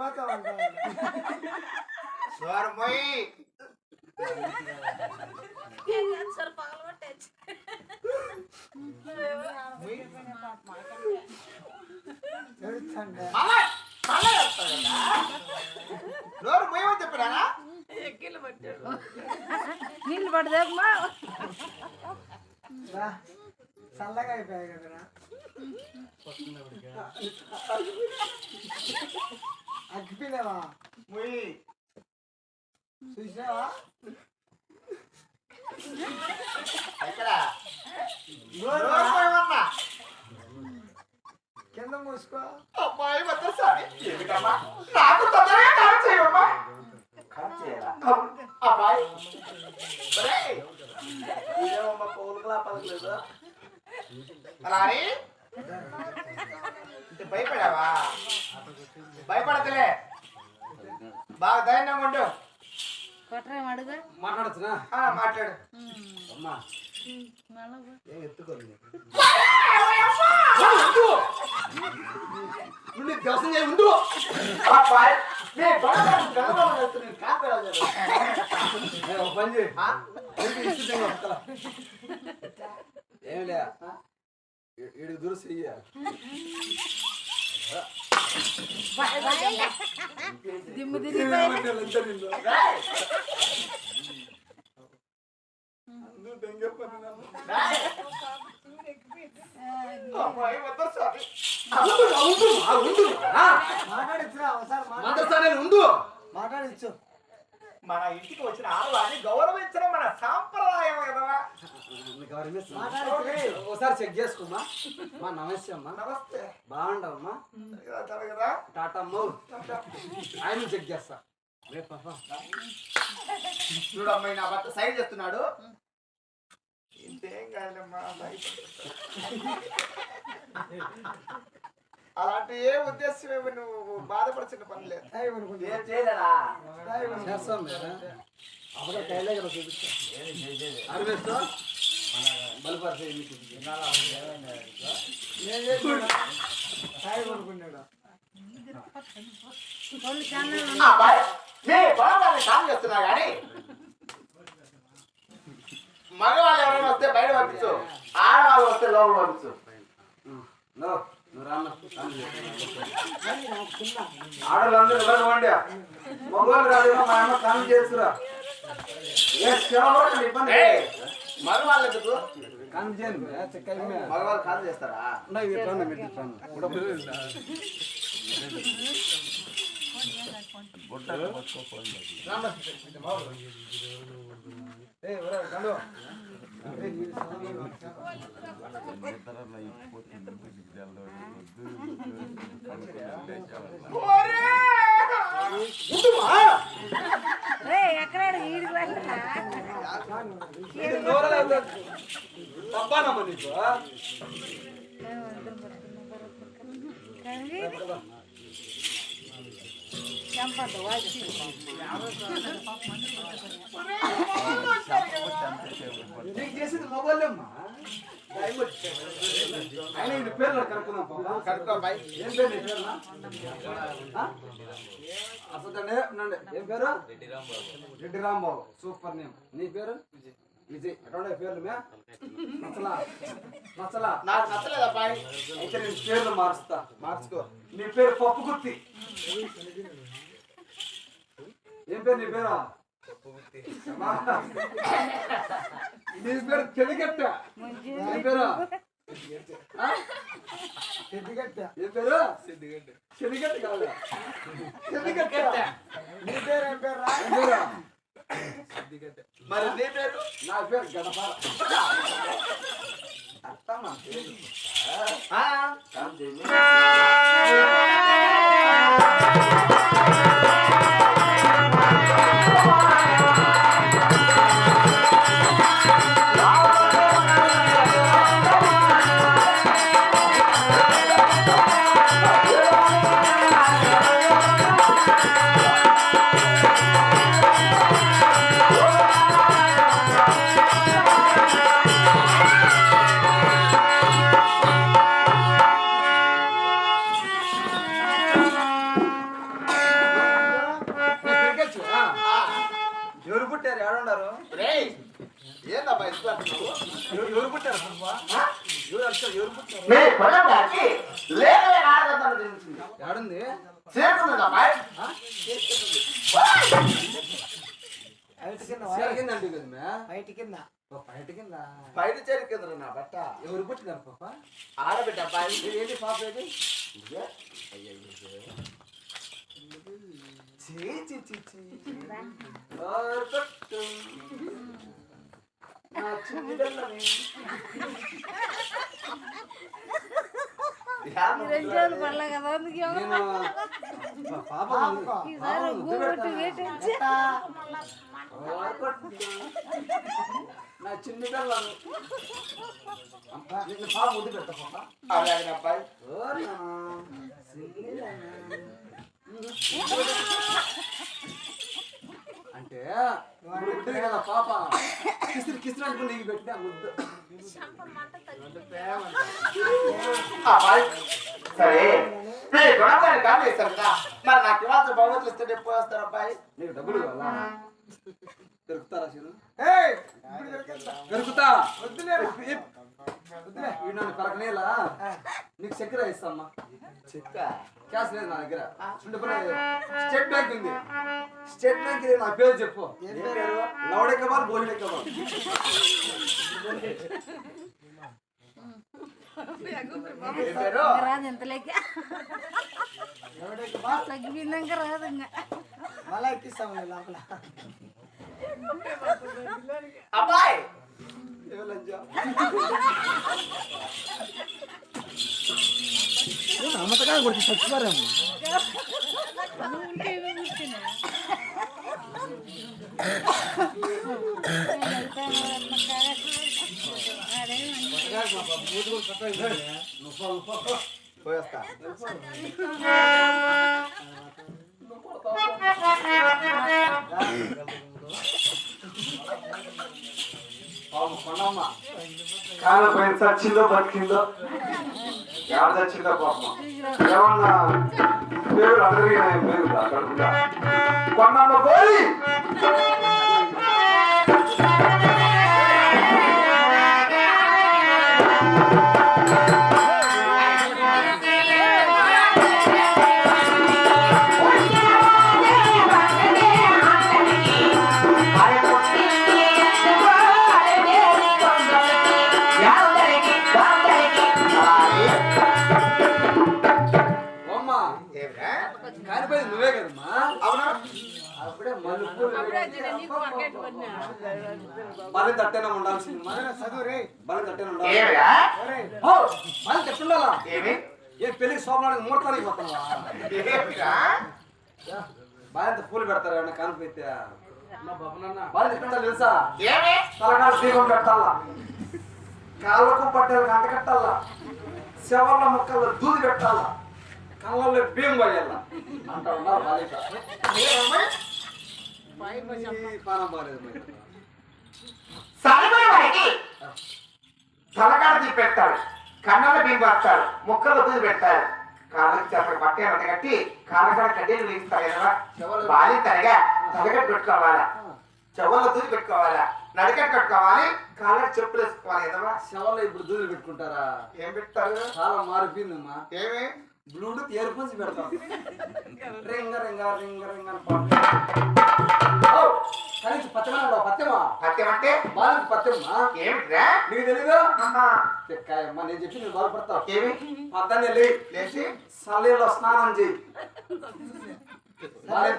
చచ్చిపోతావు అంటావు. నోరు మొయ్యమని పట్టాడు నీళ్ళు పడదేమా రా, చల్లగా అయిపోయాయి కదరా. చూసినావా నోరు మొయ్యమన్నా కింద మూసుకో అమ్మాయి వద్ద సామి ఎందుకమ్మా కొట్టరేం అడుగు మాట్లాడచ్చునా? ఆ, మాట్లాడు. అమ్మా. ఏం ఎత్తుకోండి? నుండి దర్శనం చేయి ఉండు. పని చేయి. ఏం లే. ఈడు దిమ్ము ఉండు మన ఇంటికి వచ్చిన ఆడవాన్ని గౌరవించడం మన సాంప్రదాయం కదా ఒకసారి చెక్ చేసుకోమ్మా. మా నమస్తే అమ్మా. నమస్తే. కదా? టాటా అమ్మ. ఆయన చెక్ చేస్తా. రే పాప చూడు అమ్మాయి నా భర్త సైడ్ చేస్తున్నాడు. ఇంతేం కాదమ్మా. అలాంటి ఏ ఉద్దేశం ఏమి నువ్వు బాధపడాల్సిన పని లేదు. అప్పుడే కొనుక్కుంటా. ఏం చేయలేదా చేస్తున్నా కానీ మగవాళ్ళు ఎవరైనా వస్తే బయట పంపించు. ఆడవాళ్ళు వస్తే లోపల పంపించు. ఆడవాళ్ళందరూ ఎవరు వండి మగవాళ్ళు రాదు మా అమ్మ కాలం చేస్తురా. మగవాళ్ళు ఎందుకు? కాలం చేయను చెక్క మగవాళ్ళు చేస్తారా? ఏ ఎక్కడ తప్పానమ్మా నీకు నీకు చేసింది మొబైల్లమ్మా ఆయన ఇది పేర్లు కనుక్కుందాం పాప ఏం పేరు నీ పేరు అసలు ఏం పేరు రెడ్డి రాంబాబు సూపర్ నేమ్ నీ పేరు విజయ్ ఎక్కడ పేర్లు మే నచ్చలా. నచ్చలా. నాకు నచ్చలేదు అబ్బాయి అయితే నేను పేర్లు మారుస్తా. మార్చుకో. నీ పేరు పప్పు గుత్తి. ఏం పేరు నీ పేరు? నీ పేరు చెలిగట్ట. ఏం పేరు? ఎత్తిగట్ట ఏం పేరు? చెలిగట్ట కాదు చెలిగట్ట. నీ పేరు ఏం పేరు పేరు మరి నీ పేరు? నా పేరు గడపార అత్తమ్మా ఆ? కాదు అరిచారు? ఎవరు పుట్టారు? మీ పొలం గారికి లేక తెలిసింది ఏడుంది బయట కింద బయట కింద బయట కింద. బయట చేరు కింద? నా బట్ట. ఎవరు పుట్టినారు పాప? ఆడబిడ్డ అబ్బాయి ఏంటి పాప ఏది ఇదే. చీ, చీ, చీ, చీ. ఓర్ కొట్టు. నా చిన్ని నా చిన్ని పిల్లను అబ్బా, నిన్ను పాప ముద్దు పెట్ట పాప అలాగే అబ్బాయి ఓర్ నా చిన్ని దానా. అంటే ఉంటుంది కదా పాప. కిసిరి కిసిరి అనుకుని నీకు పెట్టిన ముద్దు. సరే. మరి నాకు ఇవ్వాల్సిన ఇస్తే ఎప్పుడు వస్తారు అబ్బాయి నీకు డబ్బులు కావాలా? దొరుకుతారా. దొరుకుతా. నీకు చక్కెర ఇస్తామ్మా చెక్క క్యాష్ లేదు నా దగ్గర చుండపల్లి స్టేట్ బ్యాంక్ ఉంది స్టేట్ బ్యాంక్ ఇది నా పేరు చెప్పు ఏం పేరు లౌడే కబాల్ బోల్డే కబాల్ ఏం పేరు రాదు ఎంత లెక్క ఎవడైతే బా తగ్గిపోయిందాక రాదు ఇంకా మళ్ళా ఎక్కిస్తాము లోపల అబ్బాయి ఏ లంజా అమ్మతగా కొడుకు చచ్చిపోరమ్మ పోయేస్తా పాపం పైన చచ్చిందో బతికిందో ఎవరు చచ్చిందో పాపం. ఏమన్నా పేరు అందరికీ పేరు పోయి బలి తట్టేనా ఉండాల్సింది? మా చదువు రే. బలి తట్టేనా ఉండాలి? బలి తట్టుండాలా? ఏమి? ఏ పెళ్ళికి సోమనాడికి ముహూర్తానికి పోతున్నావా ఏమిరా? బాగా పూలు పెడతారు ఏమన్నా కానిపోతే బాగా తిట్టుండాలి తెలుసా? ఏమి? తలకాడ దీపం పెట్టాలా? కాళ్ళకు పట్టెలు గంట కట్టాలా? శవర్ల మొక్కల్లో దూది పెట్టాలా? కళ్ళల్లో బియ్యం పోయాల? అంట ఉన్నారు బాలిక ఏమమ్మా? ఈ పానం బాలేదు మరి. సరిపోయే వారికి తలకాడ పెడతాడు కన్నుల బింబు వస్తాడు ముక్కలు దూది పెడతాడు. కాళ్ళకి చెప్పక పట్టే అంట కట్టి కాళ్ళకాడ కడ్డీలు వేయిస్తాడు కదా. బాలి తరగా తలగట్టు పెట్టుకోవాలా? చెవుల్లో దూది పెట్టుకోవాలా? నడికట్టు పెట్టుకోవాలి? కాళ్ళకి చెప్పులు వేసుకోవాలి కదా శవర్లో ఇప్పుడు దూదులు పెట్టుకుంటారా? ఏం పెడతారు? చాలా మారిపోయిందమ్మా. ఏమి? బ్లూటూత్ ఇయర్ ఫోన్స్ పెడతాం. రింగ రింగ రింగ రింగ పచ్చమా పచ్చమా అంటే? బాలకి పచ్చమ్మా ఏమిట్రా? నీకు తెలీదు. చెక్కాయమ్మా నేను చెప్పి నేను బాధపడతావు ఏమి? పద్దనే లే లేచి? సలీలో స్నానం చేయి.